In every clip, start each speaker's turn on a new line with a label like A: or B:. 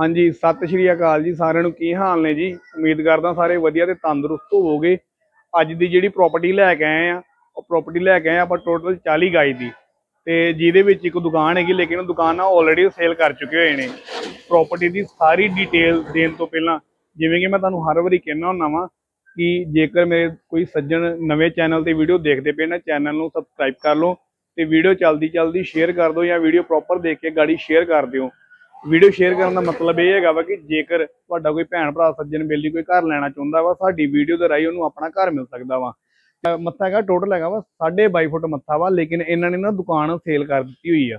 A: ਹਾਂਜੀ, ਸਤਿ ਸ਼੍ਰੀ ਅਕਾਲ ਜੀ, ਸਾਰਿਆਂ ਨੂੰ ਕੀ ਹਾਲ ਨੇ ਜੀ? ਉਮੀਦ ਕਰਦਾ ਸਾਰੇ ਵਧੀਆ ਤੇ ਤੰਦਰੁਸਤ ਹੋਵੋਗੇ। ਅੱਜ ਦੀ ਜਿਹੜੀ ਪ੍ਰਾਪਰਟੀ ਲੈ ਕੇ ਆਏ ਆ, ਉਹ ਪ੍ਰਾਪਰਟੀ ਲੈ ਕੇ ਆਏ ਆ ਆਪਾਂ ਟੋਟਲ 40 ਗਾਈ ਦੀ। ਤੇ ਜਿਹਦੇ ਵਿੱਚ ਇੱਕ ਦੁਕਾਨ ਹੈਗੀ, ਲੇਕਿਨ ਉਹ ਦੁਕਾਨ ਨਾ ਆਲਰੇਡੀ ਸੇਲ ਕਰ ਚੁੱਕੇ ਹੋਏ ਨੇ। ਪ੍ਰਾਪਰਟੀ ਦੀ ਸਾਰੀ ਡਿਟੇਲ ਦੇਣ ਤੋਂ ਪਹਿਲਾਂ, ਜਿਵੇਂ ਕਿ ਮੈਂ ਤੁਹਾਨੂੰ ਹਰ ਵਾਰੀ ਕਹਿਣਾ ਹੁੰਦਾ ਵਾਂ ਕਿ ਜੇਕਰ ਮੇਰੇ ਕੋਈ ਸੱਜਣ ਨਵੇਂ ਚੈਨਲ ਤੇ ਵੀਡੀਓ ਦੇਖਦੇ ਪਏ ਨਾ ਚੈਨਲ ਨੂੰ ਸਬਸਕ੍ਰਾਈਬ ਕਰ ਲਓ ਤੇ ਵੀਡੀਓ ਚਲਦੀ ਚਲਦੀ ਸ਼ੇਅਰ ਕਰ ਦਿਓ ਜਾਂ ਵੀਡੀਓ ਪ੍ਰੋਪਰ ਦੇਖ ਕੇ ਗਾੜੀ ਸ਼ੇਅਰ ਕਰ ਦਿਓ। ਵੀਡੀਓ ਸ਼ੇਅਰ ਕਰਨ ਦਾ ਮਤਲਬ ਇਹ ਹੈਗਾ ਵਾ ਕਿ ਜੇਕਰ ਤੁਹਾਡਾ ਕੋਈ ਭੈਣ ਭਰਾ ਸੱਜਣ ਬੇਲੀ ਕੋਈ ਘਰ ਲੈਣਾ ਚਾਹੁੰਦਾ ਵਾ, ਸਾਡੀ ਵੀਡੀਓ ਦੇ ਰਾਹੀਂ ਉਹਨੂੰ ਆਪਣਾ ਘਰ ਮਿਲ ਸਕਦਾ ਵਾ। ਮੱਥਾ ਹੈਗਾ ਟੋਟਲ ਹੈਗਾ ਵਾ 22 ਫੁੱਟ ਮੱਥਾ ਵਾ, ਲੇਕਿਨ ਇਹਨਾਂ ਨੇ ਨਾ ਦੁਕਾਨ ਸੇਲ ਕਰ ਦਿੱਤੀ ਹੋਈ ਆ।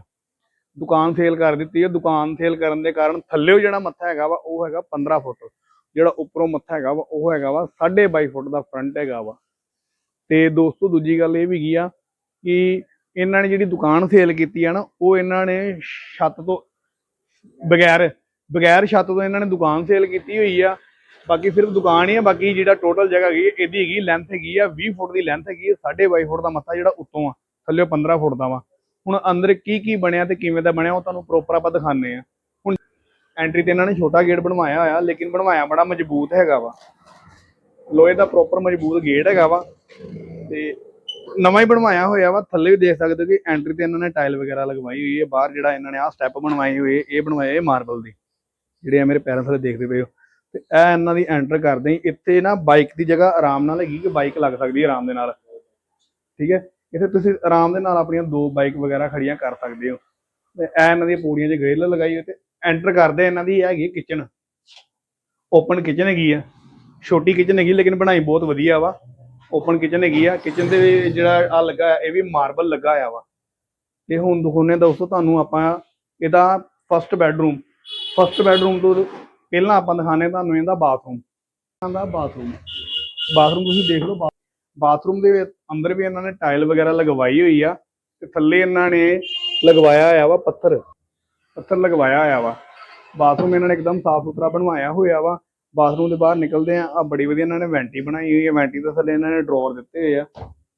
A: ਦੁਕਾਨ ਸੇਲ ਕਰ ਦਿੱਤੀ ਹੈ ਦੁਕਾਨ ਸੇਲ ਕਰਨ ਦੇ ਕਾਰਨ ਥੱਲੇਓ ਜਿਹੜਾ ਮੱਥਾ ਹੈਗਾ ਵਾ, ਉਹ ਹੈਗਾ 15 ਫੁੱਟ। ਜਿਹੜਾ ਉੱਪਰੋਂ ਮੱਥਾ ਹੈਗਾ ਵਾ, ਉਹ ਹੈਗਾ ਵਾ 22 ਫੁੱਟ ਦਾ ਫਰੰਟ ਹੈਗਾ ਵਾ। ਤੇ ਦੋਸਤੋ, ਦੂਜੀ ਗੱਲ ਇਹ ਵੀ ਗਈ ਆ ਕਿ ਇਹਨਾਂ ਨੇ ਜਿਹੜੀ ਦੁਕਾਨ ਸੇਲ ਕੀਤੀ ਆ ਨਾ, ਉਹ ਇਹਨਾਂ ਨੇ ਛੱਤ ਤੋਂ ਬਗੈਰ ਬਗੈਰ ਛੱਤ ਤੋਂ ਇਹਨਾਂ ਨੇ ਦੁਕਾਨ ਸੇਲ ਕੀਤੀ ਹੋਈ ਆ। ਬਾਕੀ ਸਿਰਫ ਦੁਕਾਨ ਹੀ ਆ ਬਾਕੀ ਜਿਹੜਾ ਟੋਟਲ ਜਗ੍ਹਾ ਹੈਗੀ ਹੈ, ਇਹਦੀ ਹੈਗੀ ਲੈਂਥ ਹੈਗੀ ਆ 20 ਫੁੱਟ ਦੀ ਲੈਂਥ ਹੈਗੀ ਆ 22 ਫੁੱਟ ਦਾ ਮੱਥਾ ਜਿਹੜਾ ਉੱਤੋਂ ਆ ਥੱਲੇ 15 ਫੁੱਟ ਦਾ ਵਾ। ਹੁਣ ਅੰਦਰ ਕੀ ਕੀ ਬਣਿਆ ਤੇ ਕਿਵੇਂ ਦਾ ਬਣਿਆ ਉਹ ਤੁਹਾਨੂੰ ਪ੍ਰੋਪਰ ਆਪਾਂ ਦਿਖਾਣੇ ਆ। ਹੁਣ ਐਂਟਰੀ ਤੇ ਇਹਨਾਂ ਨੇ ਛੋਟਾ ਗੇਟ ਬਣਵਾਇਆ ਹੋਇਆ ਲੇਕਿਨ ਬਣਵਾਇਆ ਬੜਾ ਮਜ਼ਬੂਤ ਹੈਗਾ ਵਾ। ਲੋਹੇ ਦਾ ਪ੍ਰੋਪਰ ਮਜ਼ਬੂਤ ਗੇਟ ਹੈਗਾ ਵਾ। ਤੇ ਨਵਾਂ ਹੀ ਬਣਵਾਇਆ ਹੋਇਆ ਵਾ, ਥੱਲੇ ਵੀ ਦੇਖ ਸਕਦੇ ਹੋ ਕਿ ਐਂਟਰੀ ਤੇ ਇਹਨਾਂ ਨੇ ਟਾਈਲ ਵਗੈਰਾ ਲਗਵਾਈ ਹੋਈ ਹੈ, ਬਾਹਰ ਜਿਹੜਾ ਇਹਨਾਂ ਨੇ ਆਹ ਸਟੈਪ ਬਣਵਾਏ ਹੋਏ ਇਹ ਬਣਵਾਏ ਇਹ ਮਾਰਬਲ ਦੀ, ਜਿਹੜੇ ਆ ਮੇਰੇ ਪੈਰਾਂ ਥੱਲੇ ਦੇਖਦੇ ਪਏ ਹੋ। ਤੇ ਇਹ ਇਹਨਾਂ ਦੀ ਐਂਟਰ ਕਰਦੇ ਇੱਥੇ ਨਾ ਬਾਈਕ ਦੀ ਜਗ੍ਹਾ ਆਰਾਮ ਨਾਲ ਹੈਗੀ ਕਿ ਬਾਈਕ ਲੱਗ ਸਕਦੀ ਹੈ ਆਰਾਮ ਦੇ ਨਾਲ। ਠੀਕ ਹੈ, ਇੱਥੇ ਤੁਸੀਂ ਆਰਾਮ ਦੇ ਨਾਲ ਆਪਣੀਆਂ ਦੋ ਬਾਈਕ ਵਗੈਰਾ ਖੜੀਆਂ ਕਰ ਸਕਦੇ ਹੋ। ਤੇ ਇਹ ਇਹਨਾਂ ਦੀਆਂ ਪੌੜੀਆਂ 'ਚ ਗ੍ਰਿਲ ਲਗਾਈ ਹੋਈ ਤੇ ਐਂਟਰ ਕਰਦੇ ਇਹਨਾਂ ਦੀ ਹੈਗੀ ਕਿਚਨ ਓਪਨ ਕਿਚਨ ਹੈਗੀ ਆ ਛੋਟੀ ਕਿਚਨ ਹੈਗੀ, ਲੇਕਿਨ ਬਣਾਈ ਬਹੁਤ ਵਧੀਆ ਵਾ। ਓਪਨ ਕਿਚਨ ਹੈਗੀ ਆ। ਕਿਚਨ ਦੇ ਜਿਹੜਾ ਆ ਲੱਗਾ ਇਹ ਵੀ ਮਾਰਬਲ ਲੱਗਾ ਆ ਵਾ। ਤੇ ਹੁਣ ਦਿਖਾਉਂਦੇ ਦੋਸਤੋ ਤੁਹਾਨੂੰ ਆਪਾਂ ਇਹਦਾ ਫਸਟ ਬੈਡਰੂਮ ਫਸਟ ਬੈਡਰੂਮ ਤੋਂ ਪਹਿਲਾਂ ਆਪਾਂ ਦਿਖਾਣੇ ਤੁਹਾਨੂੰ ਇਹਦਾ ਬਾਥਰੂਮ ਦਾ ਬਾਥਰੂਮ ਬਾਥਰੂਮ ਤੁਸੀਂ ਦੇਖ ਲਓ ਬਾਥਰੂਮ ਦੇ ਅੰਦਰ ਵੀ ਇਹਨਾਂ ਨੇ ਟਾਈਲ ਵਗੈਰਾ ਲਗਵਾਈ ਹੋਈ ਆ ਤੇ ਥੱਲੇ ਇਹਨਾਂ ਨੇ ਲਗਵਾਇਆ ਹੋਇਆ ਵਾ ਪੱਥਰ। ਪੱਥਰ ਲਗਵਾਇਆ ਹੋਇਆ ਵਾ। ਬਾਥਰੂਮ ਇਹਨਾਂ ਨੇ ਇੱਕਦਮ ਸਾਫ਼ ਸੁਥਰਾ ਬਣਵਾਇਆ ਹੋਇਆ ਵਾ। ਬਾਥਰੂਮ ਦੇ ਬਾਹਰ ਨਿਕਲਦੇ ਆ। ਆ ਬੜੀ ਵਧੀਆ ਇਹਨਾਂ ਨੇ ਵੈਂਟੀ ਬਣਾਈ ਹੋਈ ਹੈ ਵੈਂਟੀ ਦੇ ਥੱਲੇ ਇਹਨਾਂ ਨੇ ਡਰਾਅਰ ਦਿੱਤੇ ਹੋਏ ਆ।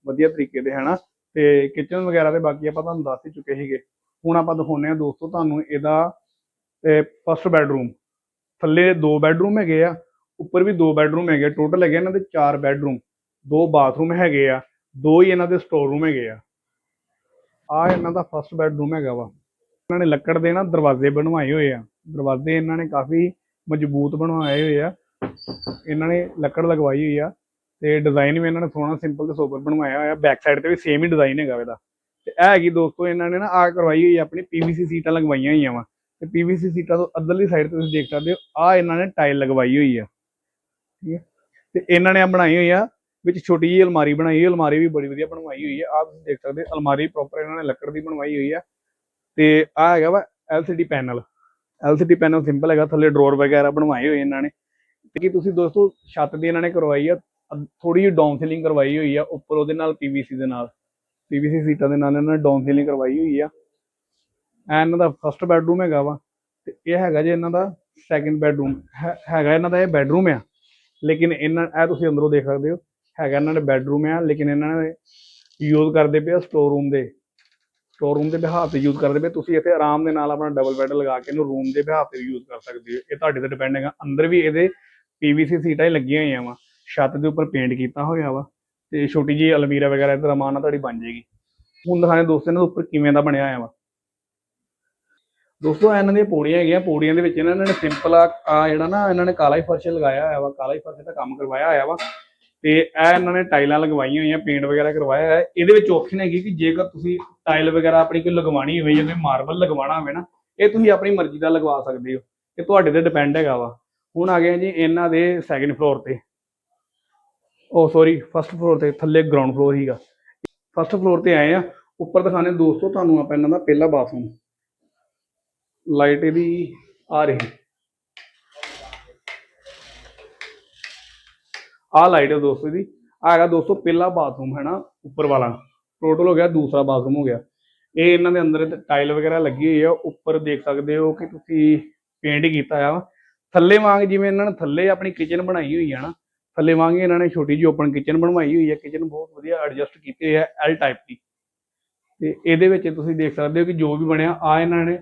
A: ਵਧੀਆ ਤਰੀਕੇ ਦੇ, ਹਨਾ? ਤੇ ਕਿਚਨ ਵਗੈਰਾ ਦੇ ਬਾਕੀ ਆਪਾਂ ਤੁਹਾਨੂੰ ਦੱਸ ਹੀ ਚੁੱਕੇ ਸੀਗੇ। ਹੁਣ ਆਪਾਂ ਦਿਖਾਉਂਦੇ ਆ ਦੋਸਤੋ ਤੁਹਾਨੂੰ ਇਹਦਾ ਫਸਟ ਬੈਡਰੂਮ ਥੱਲੇ ਦੋ ਬੈਡਰੂਮ ਹੈਗੇ ਆ। ਉੱਪਰ ਵੀ ਦੋ ਬੈਡਰੂਮ ਹੈਗੇ ਟੋਟਲ ਹੈਗੇ ਇਹਨਾਂ ਦੇ ਚਾਰ ਬੈਡਰੂਮ ਦੋ ਬਾਥਰੂਮ ਹੈਗੇ ਆ। ਦੋ ਹੀ ਇਹਨਾਂ ਦੇ ਸਟੋਰ ਰੂਮ ਹੈਗੇ ਆ। ਆ ਇਹਨਾਂ ਦਾ ਫਸਟ ਬੈਡਰੂਮ ਹੈਗਾ ਵਾ। ਇਹਨਾਂ ਨੇ ਲੱਕੜ ਦੇ ਨਾ ਦਰਵਾਜ਼ੇ ਬਣਵਾਏ ਹੋਏ ਆ। ਦਰਵਾਜ਼ੇ ਇਹਨਾਂ ਨੇ ਕਾਫੀ ਮਜ਼ਬੂਤ ਬਣਵਾਏ ਹੋਏ ਆ। ਇਹਨਾਂ ਨੇ ਲੱਕੜ ਲਗਵਾਈ ਹੋਈ ਆ ਤੇ ਡਿਜ਼ਾਈਨ ਵੀ ਇਹਨਾਂ ਨੇ ਸੋਹਣਾ ਸਿੰਪਲ ਤੇ ਸੋਬਰ ਬਣਵਾਇਆ ਹੋਇਆ। ਬੈਕ ਸਾਈਡ ਤੇ ਵੀ ਸੇਮ ਹੀ ਡਿਜ਼ਾਈਨ ਹੈਗਾ ਇਹਦਾ। ਤੇ ਇਹ ਹੈਗੀ ਦੋਸਤੋ, ਇਹਨਾਂ ਨੇ ਨਾ ਆ ਕਰਵਾਈ ਹੋਈ ਆ, ਆਪਣੀ ਪੀਵੀਸੀ ਸੀਟਾਂ ਲਗਵਾਈਆਂ ਹੋਈਆਂ ਵਾ। ਤੇ ਪੀਵੀਸੀ ਸੀਟਾਂ ਤੋਂ ਅੱਧਰਲੀ ਸਾਈਡ ਤੇ ਤੁਸੀਂ ਦੇਖ ਸਕਦੇ ਹੋ ਆ ਇਹਨਾਂ ਨੇ ਟਾਈਲ ਲਗਵਾਈ ਹੋਈ ਆ। ਠੀਕ ਹੈ ਤੇ ਇਹਨਾਂ ਨੇ ਆ ਬਣਾਈ ਹੋਈ ਆ, ਵਿੱਚ ਛੋਟੀ ਜਿਹੀ ਅਲਮਾਰੀ ਬਣਾਈ ਹੋਈ ਅਲਮਾਰੀ ਵੀ ਬੜੀ ਵਧੀਆ ਬਣਵਾਈ ਹੋਈ ਆ। ਆ ਤੁਸੀਂ ਦੇਖ ਸਕਦੇ ਹੋ, ਅਲਮਾਰੀ ਪ੍ਰੋਪਰ ਇਹਨਾਂ ਨੇ ਲੱਕੜ ਦੀ ਬਣਵਾਈ ਹੋਈ ਆ। ਤੇ ਆ ਹੈਗਾ ਵਾ LCD panel LCD panel simple ਹੈਗਾ, ਥੱਲੇ ਡਰਾਅਰ ਵਗੈਰਾ ਬਣਵਾਏ ਹੋਏ ਇਹਨਾਂ ਨੇ। ਤੇ ਤੁਸੀਂ ਦੋਸਤੋ, ਛੱਤ ਦੀ ਇਹਨਾਂ ਨੇ ਕਰਵਾਈ ਆ ਥੋੜੀ ਜਿਹੀ ਡਾਊਨ ਸੀਲਿੰਗ ਕਰਵਾਈ ਹੋਈ ਆ, ਉੱਪਰ ਉਹਦੇ ਨਾਲ PVC ਦੇ ਨਾਲ। PVC ਸੀਟਾਂ ਦੇ ਨਾਲ ਇਹਨਾਂ ਨੇ ਡਾਊਨ ਸੀਲਿੰਗ ਕਰਵਾਈ ਹੋਈ ਆ। ਇਹ ਇਹਨਾਂ ਦਾ ਫਸਟ ਬੈਡਰੂਮ ਹੈਗਾ ਵਾ, ਤੇ ਇਹ ਹੈਗਾ ਜੇ ਇਹਨਾਂ ਦਾ ਸੈਕੰਡ ਬੈਡਰੂਮ ਹੈਗਾ ਇਹਨਾਂ ਦਾ ਇਹ ਬੈਡਰੂਮ ਆ, ਲੇਕਿਨ ਇਹਨਾਂ, ਇਹ ਤੁਸੀਂ ਅੰਦਰੋਂ ਦੇਖ ਸਕਦੇ ਹੋ, ਹੈਗਾ ਇਹਨਾਂ ਦਾ ਬੈਡਰੂਮ ਆ, ਲੇਕਿਨ ਇਹਨਾਂ ਨੇ ਯੂਜ਼ ਕਰਦੇ ਪਏ ਆ ਸਟੋਰ ਰੂਮ ਦੇ। ਸਟੋਰ ਦੇ ਬਿਹਾਰ ਤੇ ਯੂਜ਼ ਕਰਦੇ ਪਏ। ਤੁਸੀਂ ਇੱਥੇ ਆਰਾਮ ਦੇ ਨਾਲ ਆਪਣਾ ਡਬਲ ਬੈੱਡ ਲਗਾ ਕੇ ਇਹਨੂੰ ਰੂਮ ਦੇ ਬਿਹਾਰ ਤੇ ਯੂਜ਼ ਕਰ ਸਕਦੇ ਹੋ। ਇਹ ਤੁਹਾਡੇ ਤੇ ਡਿਪੈਂਡ ਹੈਗਾ। ਅੰਦਰ ਵੀ ਇਹਦੇ PVC ਸੀਟਾਂ ਹੀ ਲੱਗੀਆਂ ਹੋਈਆਂ ਵਾ। ਛੱਤ ਦੇ ਉੱਪਰ ਪੇਂਟ ਕੀਤਾ ਹੋਇਆ ਵਾ। ਤੇ ਛੋਟੀ ਜਿਹੀ ਅਲਮੀਰਾ ਵਗੈਰਾ ਇੱਧਰ ਅਮਾਨ ਨਾਲ ਤੁਹਾਡੀ ਬਣ ਜਾਏਗੀ। ਹੁਣ ਦਿਖਾਣੇ ਦੋਸਤੋ ਇਹਨਾਂ ਦੇ ਉੱਪਰ ਕਿਵੇਂ ਦਾ ਬਣਿਆ ਹੋਇਆ ਵਾ। ਦੋਸਤੋ ਇਹਨਾਂ ਦੀਆਂ ਪੌੜੀਆਂ ਹੈਗੀਆਂ। ਪੌੜੀਆਂ ਦੇ ਵਿੱਚ ਇਹਨਾਂ ਨੇ ਸਿੰਪਲ ਆ ਜਿਹੜਾ ਨਾ ਇਹਨਾਂ ਨੇ ਕਾਲਾ ਹੀ ਫਰਸ਼ ਲਗਾਇਆ ਹੋਇਆ ਵਾ। ਕਾਲਾ ਹੀ ਫਰਸ਼ ਦਾ ਕੰਮ ਕਰਵਾਇਆ ਹੋਇਆ ਵਾ। ਤੇ ਇਹ ਇਹਨਾਂ ਨੇ ਟਾਈਲਾਂ ਲਗਵਾਈਆਂ ਹੋਈਆਂ, ਪੇਂਟ ਵਗੈਰਾ ਕਰਵਾਇਆ ਹੋਇਆ। ਇਹਦੇ ਵਿੱਚ ਆਪਸ਼ਨ ਹੈਗੀ ਕਿ ਜੇਕਰ ਤੁਸੀਂ ਟਾਈਲ ਵਗੈਰਾ ਆਪਣੀ ਕੋਈ ਲਗਵਾਣੀ ਹੋਵੇ ਜਾਂ ਕੋਈ ਮਾਰਬਲ ਲਗਵਾਉਣਾ ਹੋਵੇ ਨਾ, ਇਹ ਤੁਸੀਂ ਆਪਣੀ ਮਰਜ਼ੀ ਦਾ ਲਗਵਾ ਸਕਦੇ ਹੋ ਇਹ ਤੁਹਾਡੇ ਤੇ ਡਿਪੈਂਡ ਹੈਗਾ ਵਾ। ਹੁਣ ਆ ਗਏ ਜੀ ਇਹਨਾਂ ਦੇ ਸੈਕੰਡ ਫਲੋਰ ਤੇ। ਉਹ ਸੌਰੀ ਫਸਟ ਫਲੋਰ ਤੇ, ਥੱਲੇ ਗਰਾਊਂਡ ਫਲੋਰ ਹੀਗਾ ਫਸਟ ਫਲੋਰ ਤੇ ਆਏ ਆ, ਉੱਪਰ ਦਿਖਾਣੇ ਦੋਸਤੋ ਤੁਹਾਨੂੰ ਆਪਾਂ ਇਹਨਾਂ ਦਾ ਪਹਿਲਾ ਬਾਥਰੂਮ ਲਾਈਟ ਇਹਦੀ ਆ ਰਹੀ। ਆਹ ਲਾਈਟ ਹੈ ਦੋਸਤੋ ਇਹਦੀ। ਆ ਹੈਗਾ ਦੋਸਤੋ ਪਹਿਲਾ ਬਾਥਰੂਮ ਹੈ ਨਾ, ਉੱਪਰ ਵਾਲਾ। ਟੋਟਲ ਹੋ ਗਿਆ, ਦੂਸਰਾ ਬਾਥਰੂਮ ਹੋ ਗਿਆ। ਇਹ ਇਹਨਾਂ ਦੇ ਅੰਦਰ ਟਾਈਲ ਵਗੈਰਾ ਲੱਗੀ ਹੋਈ ਆ, ਉੱਪਰ ਦੇਖ ਸਕਦੇ ਹੋ ਕਿ ਤੁਸੀਂ ਪੇਂਟ ਕੀਤਾ ਆ। ਥੱਲੇ ਵਾਂਗ ਜਿਵੇਂ ਇਹਨਾਂ ਨੇ ਥੱਲੇ ਆਪਣੀ ਕਿਚਨ ਬਣਾਈ ਹੋਈ ਆ ਨਾ, ਥੱਲੇ ਵਾਂਗ ਹੀ ਇਹਨਾਂ ਨੇ ਛੋਟੀ ਜਿਹੀ ਓਪਨ ਕਿਚਨ ਬਣਵਾਈ ਹੋਈ ਹੈ ਕਿਚਨ ਬਹੁਤ ਵਧੀਆ ਐਡਜਸਟ ਕੀਤੇ ਹੋਏ ਆ ਐਲ ਟਾਈਪ ਦੀ। ਤੇ ਇਹਦੇ ਵਿੱਚ ਤੁਸੀਂ ਦੇਖ ਸਕਦੇ ਹੋ ਕਿ ਜੋ ਵੀ ਬਣਿਆ ਆ ਇਹਨਾਂ ਨੇ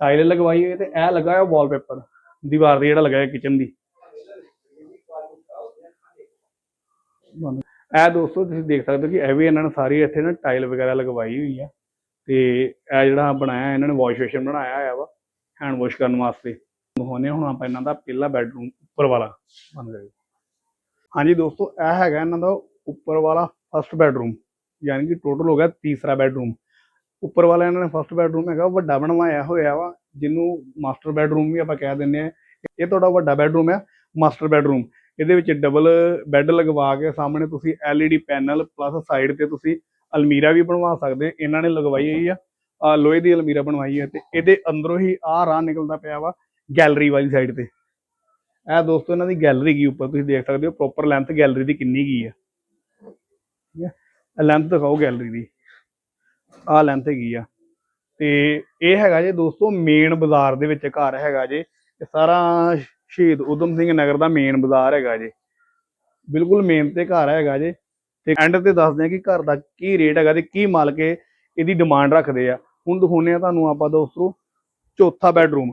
A: ਟਾਈਲ ਲਗਵਾਈ ਹੋਈ ਹੈ ਤੇ ਇਹ ਲੱਗਾ ਹੋਇਆ ਵਾਲਪੇਪਰ ਦੀਵਾਰ ਤੇ ਜਿਹੜਾ ਲਗਾਇਆ ਕਿਚਨ ਦੀ। ਬੰਦ। ਇਹ ਦੋਸਤੋ, ਤੁਸੀਂ ਦੇਖ ਸਕਦੇ ਹੋ ਕਿ ਇਹ ਵੀ ਇਹਨਾਂ ਨੇ ਸਾਰੀ ਇੱਥੇ ਨਾ ਟਾਈਲ ਵਗੈਰਾ ਲਗਵਾਈ ਹੋਈ ਆ। ਤੇ ਇਹ ਜਿਹੜਾ ਬਣਾਇਆ, ਇਹਨਾਂ ਨੇ ਵਾਸ਼ ਬੇਸ਼ਨ ਬਣਾਇਆ ਹੋਇਆ ਵਾ, ਹੈਂਡ ਵਾਸ਼ ਕਰਨ ਵਾਸਤੇ। ਦਿਖਾਉਂਦੇ ਹੁਣ ਆਪਾਂ ਇਹਨਾਂ ਦਾ ਪਹਿਲਾ ਬੈਡਰੂਮ ਉੱਪਰ ਵਾਲਾ। ਬਣ ਗਿਆ ਹਾਂਜੀ ਦੋਸਤੋ, ਇਹ ਹੈਗਾ ਇਹਨਾਂ ਦਾ ਉੱਪਰ ਵਾਲਾ ਫਸਟ ਬੈਡਰੂਮ। ਯਾਨੀ ਕਿ ਟੋਟਲ ਹੋ ਗਿਆ ਤੀਸਰਾ ਬੈਡਰੂਮ। ਉੱਪਰ ਵਾਲਾ ਇਹਨਾਂ ਨੇ ਫਸਟ ਬੈਡਰੂਮ ਹੈਗਾ, ਵੱਡਾ ਬਣਵਾਇਆ ਹੋਇਆ ਵਾ, ਜਿਹਨੂੰ ਮਾਸਟਰ ਬੈਡਰੂਮ ਵੀ ਆਪਾਂ ਕਹਿ ਦਿੰਦੇ ਆ। ਇਹ ਤੁਹਾਡਾ ਵੱਡਾ ਬੈਡਰੂਮ ਹੈ ਮਾਸਟਰ ਬੈਡਰੂਮ। ਇਹਦੇ ਵਿੱਚ ਡਬਲ ਬੈੱਡ ਲਗਵਾ ਕੇ ਸਾਹਮਣੇ ਤੁਸੀਂ LED ਪੈਨਲ ਪਲੱਸ ਸਾਈਡ ਤੇ ਤੁਸੀਂ ਅਲਮੀਰਾ ਵੀ ਬਣਵਾ ਸਕਦੇ ਇਹਨਾਂ ਨੇ ਲਗਵਾਈ ਹੋਈ ਆ। ਆਹ ਲੋਹੇ ਦੀ ਅਲਮੀਰਾ ਬਣਵਾਈ ਹੈ ਤੇ ਇਹਦੇ ਅੰਦਰੋਂ ਹੀ ਆਹ ਰਾਹ ਨਿਕਲਦਾ ਪਿਆ ਵਾ ਗੈਲਰੀ ਵਾਲੀ ਸਾਈਡ ਤੇ। ਇਹ ਦੋਸਤੋ, ਇਹਨਾਂ ਦੀ ਗੈਲਰੀ ਕੀ ਉੱਪਰ ਤੁਸੀਂ ਦੇਖ ਸਕਦੇ ਹੋ ਪ੍ਰੋਪਰ ਲੈਂਥ ਗੈਲਰੀ ਦੀ ਕਿੰਨੀ ਕੀ ਆ। ਠੀਕ ਹੈ ਲੈਂਥ ਦਿਖਾਓ ਗੈਲਰੀ ਦੀ। ਆਹ ਲੈਂਥ ਹੈਗੀ ਆ। ਤੇ ਇਹ ਹੈਗਾ ਜੇ ਦੋਸਤੋ ਮੇਨ ਬਾਜ਼ਾਰ ਦੇ ਵਿੱਚ ਘਰ ਹੈਗਾ ਜੇ। ਇਹ ਸਾਰਾ ਸ਼ਹੀਦ ਉਦਮ ਸਿੰਘ ਨਗਰ ਦਾ ਮੇਨ ਬਾਜ਼ਾਰ ਹੈਗਾ ਜੇ। ਬਿਲਕੁਲ ਮੇਨ ਤੇ ਘਰ ਹੈਗਾ ਜੇ। ਤੇ ਐਂਡ ਤੇ ਦੱਸਦੇ ਆ ਕਿ ਘਰ ਦਾ ਕੀ ਰੇਟ ਹੈਗਾ ਤੇ ਕੀ ਮਾਲਕ ਇਹਦੀ ਡਿਮਾਂਡ ਰੱਖਦੇ ਆ। ਹੁਣ ਦਿਖਾਉਂਦੇ ਆ ਤੁਹਾਨੂੰ ਆਪਾਂ ਦੋਸਤੋ, ਚੌਥਾ ਬੈਡਰੂਮ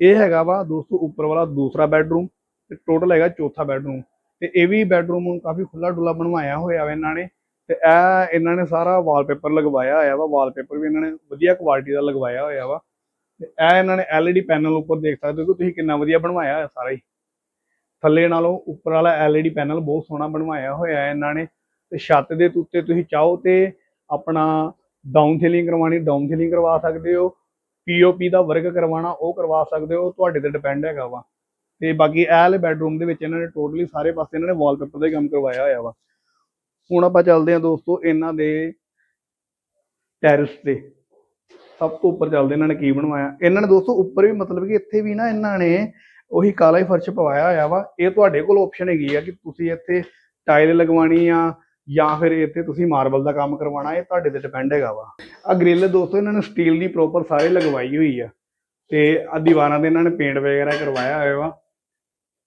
A: ਇਹ ਹੈਗਾ ਵਾ ਦੋਸਤੋ ਉੱਪਰ ਵਾਲਾ ਦੂਸਰਾ ਬੈਡਰੂਮ ਤੇ ਟੋਟਲ ਹੈਗਾ ਚੌਥਾ ਬੈਡਰੂਮ ਤੇ ਇਹ ਵੀ ਬੈਡਰੂਮ ਕਾਫੀ ਖੁੱਲਾ ਡੁੱਲਾ ਬਣਵਾਇਆ ਹੋਇਆ ਵਾ ਇਹਨਾਂ ਨੇ। ਤੇ ਇਹ ਇਹਨਾਂ ਨੇ ਸਾਰਾ ਵਾਲਪੇਪਰ ਲਗਵਾਇਆ ਹੋਇਆ ਵਾ। ਵਾਲਪੇਪਰ ਵੀ ਇਹਨਾਂ ਨੇ ਵਧੀਆ ਕੁਆਲਿਟੀ ਦਾ ਲਗਵਾਇਆ ਹੋਇਆ ਵਾ। ਤੇ ਇਹ ਇਹਨਾਂ ਨੇ LED ਪੈਨਲ ਉੱਪਰ ਦੇਖ ਸਕਦੇ ਹੋ ਕਿ ਤੁਸੀਂ ਕਿੰਨਾ ਵਧੀਆ ਬਣਵਾਇਆ ਹੋਇਆ ਸਾਰਾ ਹੀ। ਥੱਲੇ ਨਾਲੋਂ ਉੱਪਰ ਵਾਲਾ LED ਪੈਨਲ ਬਹੁਤ ਸੋਹਣਾ ਬਣਵਾਇਆ ਹੋਇਆ ਹੈ ਇਹਨਾਂ ਨੇ। ਤੇ ਛੱਤ ਦੇ ਉੱਤੇ ਤੁਸੀਂ ਚਾਹੋ ਤੇ ਆਪਣਾ ਡਾਊਨ ਸੀਲਿੰਗ ਕਰਵਾਣੀ ਡਾਊਨ ਸੀਲਿੰਗ ਕਰਵਾ ਸਕਦੇ ਹੋ। ਪੀਓਪੀ ਦਾ ਵਰਕ ਕਰਵਾਉਣਾ, ਉਹ ਕਰਵਾ ਸਕਦੇ ਹੋ। ਤੁਹਾਡੇ ਤੇ ਡਿਪੈਂਡ ਹੈਗਾ ਵਾ। ਤੇ ਬਾਕੀ ਇਹ ਵਾਲੇ ਬੈਡਰੂਮ ਦੇ ਵਿੱਚ ਇਹਨਾਂ ਨੇ ਟੋਟਲੀ ਸਾਰੇ ਪਾਸੇ ਇਹਨਾਂ ਨੇ ਵਾਲਪੇਪਰ ਦਾ ਕੰਮ ਕਰਵਾਇਆ ਹੋਇਆ ਵਾ। ਹੁਣ ਆਪਾਂ ਚੱਲਦੇ ਹਾਂ ਦੋਸਤੋ ਇਹਨਾਂ ਦੇ ਟੈਰਿਸ ਤੇ। ਸਭ ਤੋਂ ਉੱਪਰ ਚੱਲਦੇ ਇਹਨਾਂ ਨੇ ਕੀ ਬਣਵਾਇਆ। ਇਹਨਾਂ ਨੇ ਦੋਸਤੋ ਉੱਪਰ ਵੀ ਮਤਲਬ ਕਿ ਇੱਥੇ ਵੀ ਨਾ ਇਹਨਾਂ ਨੇ ਉਹੀ ਕਾਲਾ ਹੀ ਫਰਸ਼ ਪਵਾਇਆ ਹੋਇਆ ਵਾ। ਇਹ ਤੁਹਾਡੇ ਕੋਲ ਆਪਸ਼ਨ ਹੈਗੀ ਆ ਕਿ ਤੁਸੀਂ ਇੱਥੇ ਟਾਇਲ ਲਗਵਾਣੀ ਆ ਜਾਂ ਫਿਰ ਇੱਥੇ ਤੁਸੀਂ ਮਾਰਬਲ ਦਾ ਕੰਮ ਕਰਵਾਉਣਾ, ਇਹ ਤੁਹਾਡੇ ਤੇ ਡਿਪੈਂਡ ਹੈਗਾ ਵਾ। ਆ ਗ੍ਰਿਲ ਦੋਸਤੋ ਇਹਨਾਂ ਨੇ ਸਟੀਲ ਦੀ ਪ੍ਰੋਪਰ ਸਾਰੇ ਲਗਵਾਈ ਹੋਈ ਆ। ਤੇ ਆ ਦੀਵਾਰਾਂ ਦੇ ਇਹਨਾਂ ਨੇ ਪੇਂਟ ਵਗੈਰਾ ਕਰਵਾਇਆ ਹੋਇਆ ਵਾ।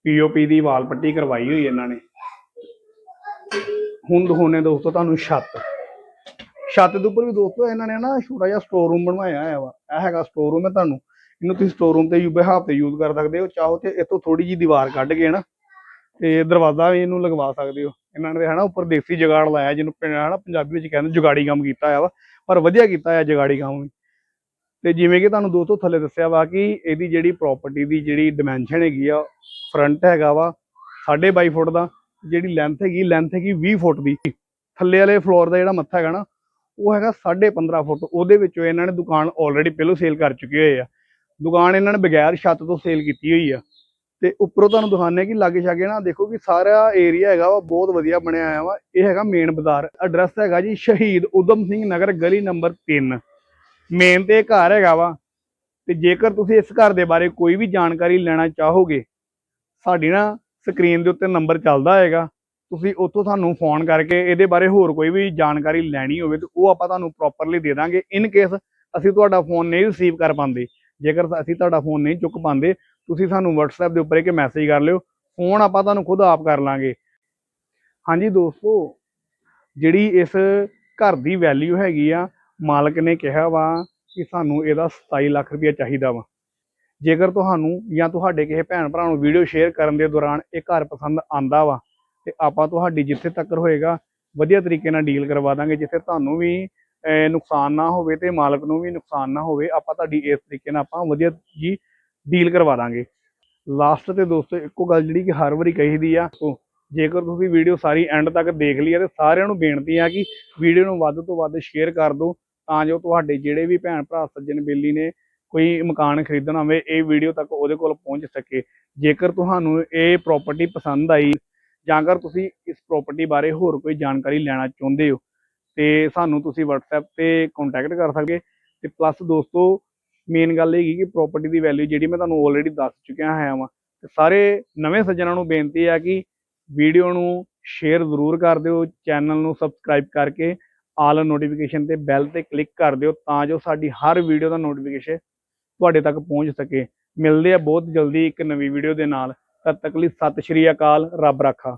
A: ਪੀਓਪੀ ਦੀ ਵਾਲ ਪੱਟੀ ਕਰਵਾਈ ਹੋਈ ਇਹਨਾਂ ਨੇ। ਹੁਣ ਦਿਖਾਉਂਦੇ ਦੋਸਤੋ ਤੁਹਾਨੂੰ ਛੱਤ। ਛੱਤ ਦੇ ਉੱਪਰ ਵੀ ਦੋਸਤੋ ਇਹਨਾਂ ਨੇ ਨਾ ਛੋਟਾ ਜਿਹਾ ਸਟੋਰ ਰੂਮ ਬਣਵਾਇਆ ਹੋਇਆ ਵਾ। ਇਹ ਹੈਗਾ ਸਟੋਰ ਰੂਮ ਹੈ ਤੁਹਾਨੂੰ। ਇਹਨੂੰ ਤੁਸੀਂ ਸਟੋਰ ਰੂਮ ਤੇ ਯੂ ਬਿਹਾਫ ਤੇ ਯੂਜ਼ ਕਰ ਸਕਦੇ ਹੋ। ਚਾਹੋ ਤੇ ਇਤੋਂ ਥੋੜੀ ਜੀ ਦੀਵਾਰ ਕੱਢ ਕੇ ਨਾ ਤੇ ਦਰਵਾਜ਼ਾ ਵੀ ਇਹਨੂੰ ਲਗਵਾ ਸਕਦੇ ਹੋ। ਇਹਨਾਂ ਨੇ ਹਨਾ ਉੱਪਰ ਦੇਸੀ ਜੁਗਾੜ ਲਾਇਆ, ਜਿਹਨੂੰ ਪਿੰ- ਹਨਾ ਪੰਜਾਬੀ ਵਿੱਚ ਕਹਿੰਦੇ ਜੁਗਾੜੀ ਕੰਮ ਕੀਤਾ ਹੋਇਆ ਵਾ। ਪਰ ਵਧੀਆ ਕੀਤਾ ਹੋਇਆ ਜੁਗਾੜੀ ਕੰਮ ਵੀ। ਤੇ ਜਿਵੇਂ ਕਿ ਤੁਹਾਨੂੰ ਦੋਸਤੋ ਥੱਲੇ ਦੱਸਿਆ ਵਾ ਕਿ ਇਹਦੀ ਜਿਹੜੀ ਪ੍ਰਾਪਰਟੀ ਦੀ ਜਿਹੜੀ ਡਿਮੈਂਸ਼ਨ ਹੈਗੀ ਆ ਫਰੰਟ ਹੈਗਾ ਵਾ 2.5 ਫੁੱਟ ਦਾ। ਜਿਹੜੀ ਲੈਂਥ ਹੈਗੀ ਲੈਂਥ ਹੈਗੀ 20 ਫੁੱਟ ਦੀ। ਥੱਲੇ ਵਾਲੇ ਫਲੋਰ ਦਾ ਜਿਹੜਾ ਮੱਥਾ ਹੈਗਾ ਨਾ ਉਹ ਹੈਗਾ 15.5 ਫੁੱਟ, ਉਹਦੇ ਵਿੱਚੋਂ ਇਹਨਾਂ ਨੇ ਦੁਕਾਨ ਆਲਰੇਡੀ ਪਹਿਲਾਂ ਸੇਲ ਕਰ ਚੁੱਕੇ ਹੋਏ ਆ। ਦੁਕਾਨ ਇਹਨਾਂ ਨੇ ਬਗੈਰ ਛੱਤ ਤੋਂ ਸੇਲ ਕੀਤੀ ਹੋਈ ਆ। ਤੇ ਉੱਪਰੋਂ ਤੁਹਾਨੂੰ ਦਿਖਾਉਂਦੇ ਕਿ ਲਾਗੇ ਛਾਗੇ ਨਾ ਦੇਖੋ ਕਿ ਸਾਰਾ ਏਰੀਆ ਹੈਗਾ ਵਾ, ਬਹੁਤ ਵਧੀਆ ਬਣਿਆ ਹੋਇਆ ਵਾ। ਇਹ ਹੈਗਾ ਮੇਨ ਬਾਜ਼ਾਰ। ਐਡਰੈਸ ਹੈਗਾ ਜੀ ਸ਼ਹੀਦ ਉਦਮ ਸਿੰਘ ਨਗਰ ਗਲੀ ਨੰਬਰ 3 ਮੇਨ ਤੇ ਇਹ ਘਰ ਹੈਗਾ ਵਾ। ਤੇ ਜੇਕਰ ਤੁਸੀਂ ਇਸ ਘਰ ਦੇ ਬਾਰੇ ਕੋਈ ਵੀ ਜਾਣਕਾਰੀ ਲੈਣਾ ਚਾਹੋਗੇ, ਸਾਡੀ ਨਾ ਸਕਰੀਨ ਦੇ ਉੱਤੇ ਨੰਬਰ ਚੱਲਦਾ ਹੈਗਾ ਤੁਸੀਂ ਉੱਥੋਂ ਸਾਨੂੰ ਫੋਨ ਕਰਕੇ ਇਹਦੇ ਬਾਰੇ ਹੋਰ ਕੋਈ ਵੀ ਜਾਣਕਾਰੀ ਲੈਣੀ ਹੋਵੇ ਤਾਂ ਉਹ ਆਪਾਂ ਤੁਹਾਨੂੰ ਪ੍ਰੋਪਰਲੀ ਦੇ ਦਾਂਗੇ ਇਨ ਕੇਸ ਅਸੀਂ ਤੁਹਾਡਾ ਫੋਨ ਨਹੀਂ ਰਿਸੀਵ ਕਰ ਪਾਉਂਦੇ। ਜੇਕਰ ਅਸੀਂ ਤੁਹਾਡਾ ਫੋਨ ਨਹੀਂ ਚੁੱਕ ਪਾਉਂਦੇ, ਤੁਸੀਂ ਸਾਨੂੰ WhatsApp ਦੇ ਉੱਪਰ ਇੱਕ ਮੈਸੇਜ ਕਰ ਲਿਓ ਫੋਨ ਆਪਾਂ ਤੁਹਾਨੂੰ ਖੁਦ ਆਪ ਕਰ ਲਾਂਗੇ। ਹਾਂਜੀ ਦੋਸਤੋ, ਜਿਹੜੀ ਇਸ ਘਰ ਦੀ ਵੈਲਿਊ ਹੈਗੀ ਆ, ਮਾਲਕ ਨੇ ਕਿਹਾ ਵਾ ਕਿ ਸਾਨੂੰ ਇਹਦਾ 27 ਲੱਖ ਰੁਪਏ ਚਾਹੀਦਾ ਵਾ। ਜੇਕਰ ਤੁਹਾਨੂੰ ਜਾਂ ਤੁਹਾਡੇ ਕਿਸੇ ਭੈਣ ਭਰਾ ਨੂੰ ਵੀਡੀਓ ਸ਼ੇਅਰ ਕਰਨ ਦੇ ਦੌਰਾਨ ਇਹ ਘਰ ਪਸੰਦ ਆਂਦਾ ਵਾ ਤੇ ਆਪਾਂ ਤੁਹਾਡੀ ਜਿੱਥੇ ਤੱਕ ਹੋਏਗਾ, ਵਧੀਆ ਤਰੀਕੇ ਨਾਲ ਡੀਲ ਕਰਵਾ ਦਾਂਗੇ, ਜਿੱਥੇ ਤੁਹਾਨੂੰ ਵੀ ਨੁਕਸਾਨ ਨਾ ਹੋਵੇ ਤੇ ਮਾਲਕ ਨੂੰ ਵੀ ਨੁਕਸਾਨ ਨਾ ਹੋਵੇ, ਆਪਾਂ ਤੁਹਾਡੀ ਇਸ ਤਰੀਕੇ ਨਾਲ ਆਪਾਂ ਵਧੀਆ ਜੀ ਡੀਲ ਕਰਵਾ ਦਾਂਗੇ। ਲਾਸਟ ਤੇ ਦੋਸਤੋ, ਇੱਕੋ ਗੱਲ ਜਿਹੜੀ ਕਿ ਹਰ ਵਾਰੀ ਕਹੀਦੀ ਆ ਉਹ ਜੇਕਰ ਤੁਸੀਂ ਵੀਡੀਓ ਸਾਰੀ ਐਂਡ ਤੱਕ ਦੇਖ ਲਈ ਆ ਤੇ ਸਾਰਿਆਂ ਨੂੰ ਬੇਨਤੀ ਆ ਕਿ ਵੀਡੀਓ ਨੂੰ ਵੱਧ ਤੋਂ ਵੱਧ ਸ਼ੇਅਰ ਕਰ ਦਿਓ, ਤਾਂ ਜੋ ਤੁਹਾਡੇ ਜਿਹੜੇ ਵੀ ਭੈਣ ਭਰਾ, ਸੱਜਣ ਬੇਲੀ ਨੇ ਕੋਈ ਮਕਾਨ ਖਰੀਦਣਾ ਹੋਵੇ, ਇਹ ਵੀਡੀਓ ਤੱਕ ਉਹਦੇ ਕੋਲ ਪਹੁੰਚ ਸਕੇ। ਜੇਕਰ ਤੁਹਾਨੂੰ ਇਹ ਪ੍ਰਾਪਰਟੀ ਪਸੰਦ ਆਈ ਜਾਂ ਅਗਰ ਤੁਸੀਂ ਇਸ ਪ੍ਰਾਪਰਟੀ ਬਾਰੇ ਹੋਰ ਕੋਈ ਜਾਣਕਾਰੀ ਲੈਣਾ ਚਾਹੁੰਦੇ ਹੋ, ਤੇ ਸਾਨੂੰ ਤੁਸੀਂ WhatsApp ਤੇ ਕੰਟੈਕਟ ਕਰ ਸਕਦੇ ਤੇ ਪਲੱਸ ਦੋਸਤੋ ਮੇਨ ਗੱਲ ਇਹ ਹੈਗੀ ਕਿ ਪ੍ਰਾਪਰਟੀ ਦੀ ਵੈਲਿਊ ਜਿਹੜੀ ਮੈਂ ਤੁਹਾਨੂੰ ਆਲਰੇਡੀ ਦੱਸ ਚੁੱਕਿਆ ਹਾਂ ਵਾਂ, ਤੇ ਸਾਰੇ ਨਵੇਂ ਸੱਜਣਾਂ ਨੂੰ ਬੇਨਤੀ ਆ ਕਿ ਵੀਡੀਓ ਨੂੰ ਸ਼ੇਅਰ ਜ਼ਰੂਰ ਕਰ ਦਿਓ ਚੈਨਲ ਨੂੰ ਸਬਸਕ੍ਰਾਈਬ ਕਰਕੇ ਆਲ ਨੋਟੀਫਿਕੇਸ਼ਨ ਤੇ ਬੈਲ ਤੇ ਕਲਿੱਕ ਕਰ ਦਿਓ ਤਾਂ ਜੋ ਸਾਡੀ ਹਰ ਵੀਡੀਓ ਦਾ ਨੋਟੀਫਿਕੇਸ਼ਨ ਤੁਹਾਡੇ ਤੱਕ ਪਹੁੰਚ ਸਕੇ। ਮਿਲਦੇ ਆ ਬਹੁਤ ਜਲਦੀ ਇੱਕ ਨਵੀਂ ਵੀਡੀਓ ਦੇ ਨਾਲ। ਤਦ ਤੱਕ ਲਈ ਸਤਿ ਸ਼੍ਰੀ ਅਕਾਲ ਰੱਬ ਰਾਖਾ।